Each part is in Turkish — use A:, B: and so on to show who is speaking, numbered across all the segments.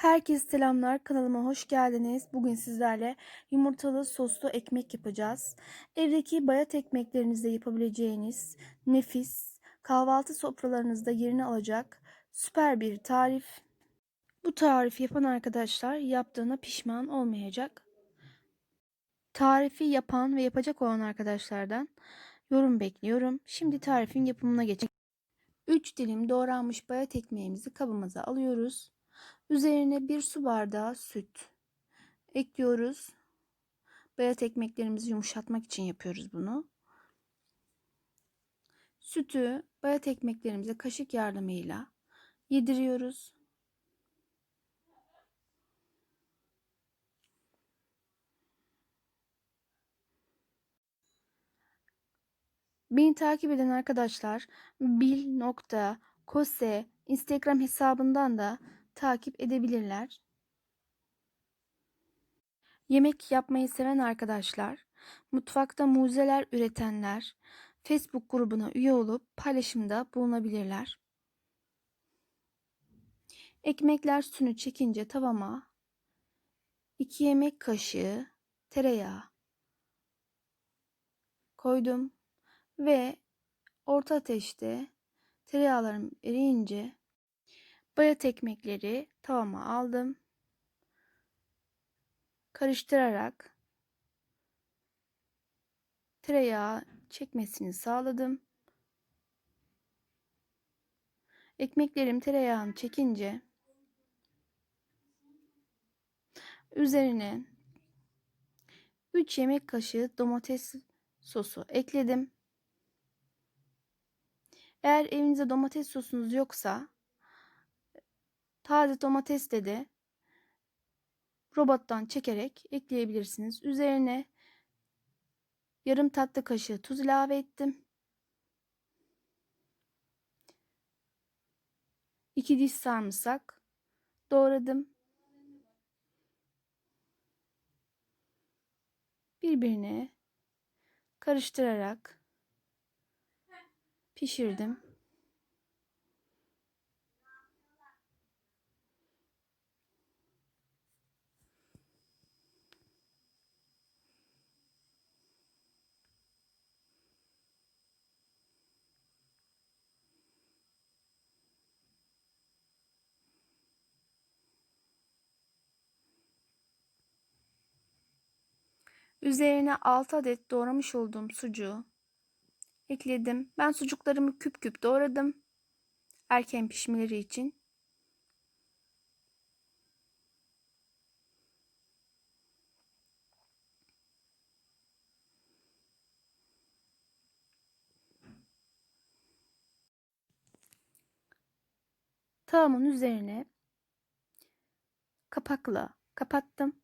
A: Herkese selamlar. Kanalıma hoş geldiniz. Bugün sizlerle yumurtalı soslu ekmek yapacağız. Evdeki bayat ekmeklerinizde yapabileceğiniz nefis, kahvaltı sofralarınızda yerini alacak süper bir tarif. Bu tarifi yapan arkadaşlar yaptığına pişman olmayacak. Tarifi yapan ve yapacak olan arkadaşlardan yorum bekliyorum. Şimdi tarifin yapımına geçelim. 3 dilim doğranmış bayat ekmeğimizi kabımıza alıyoruz. Üzerine bir su bardağı süt ekliyoruz. Bayat ekmeklerimizi yumuşatmak için yapıyoruz bunu. Sütü bayat ekmeklerimize kaşık yardımıyla yediriyoruz. Beni takip eden arkadaşlar bil.kose Instagram hesabından da takip edebilirler. Yemek yapmayı seven arkadaşlar, mutfakta muzeler üretenler Facebook grubuna üye olup paylaşımda bulunabilirler. Ekmekler sünü çekince tavama 2 yemek kaşığı tereyağı koydum ve orta ateşte tereyağlarım eriyince bayat ekmekleri tavama aldım. Karıştırarak tereyağı çekmesini sağladım. Ekmeklerim tereyağını çekince üzerine 3 yemek kaşığı domates sosu ekledim. Eğer evinizde domates sosunuz yoksa taze domates de de robottan çekerek ekleyebilirsiniz. Üzerine yarım tatlı kaşığı tuz ilave ettim. 2 diş sarımsak doğradım. Birbirine karıştırarak pişirdim. Üzerine 6 adet doğramış olduğum sucuğu ekledim. Ben sucuklarımı küp küp doğradım. Erken pişmeleri için. Tavamın üzerine kapakla kapattım.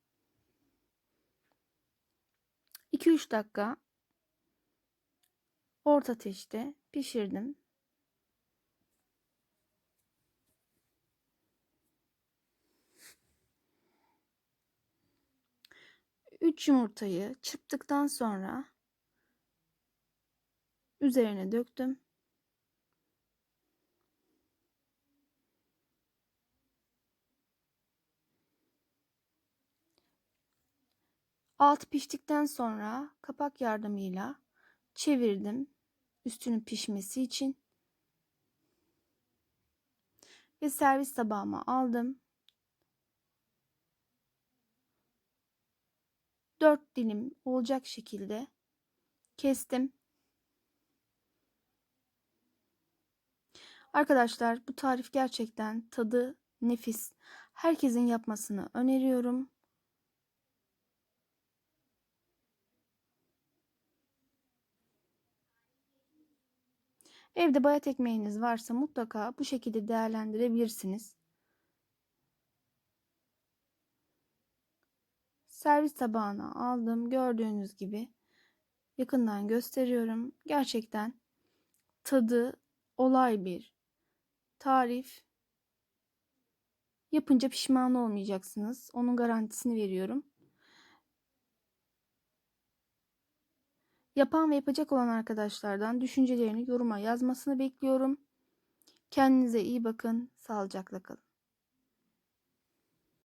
A: 2-3 dakika orta ateşte pişirdim. Üç yumurtayı çırptıktan sonra üzerine döktüm. Alt piştikten sonra kapak yardımıyla çevirdim üstünün pişmesi için. Ve servis tabağıma aldım. 4 dilim olacak şekilde kestim. Arkadaşlar bu tarif gerçekten tadı nefis. Herkesin yapmasını öneriyorum. Evde bayat ekmeğiniz varsa mutlaka bu şekilde değerlendirebilirsiniz. Servis tabağına aldım. Gördüğünüz gibi yakından gösteriyorum. Gerçekten tadı olay bir tarif. Yapınca pişman olmayacaksınız. Onun garantisini veriyorum. Yapan ve yapacak olan arkadaşlardan düşüncelerini yoruma yazmasını bekliyorum. Kendinize iyi bakın. Sağlıcakla kalın.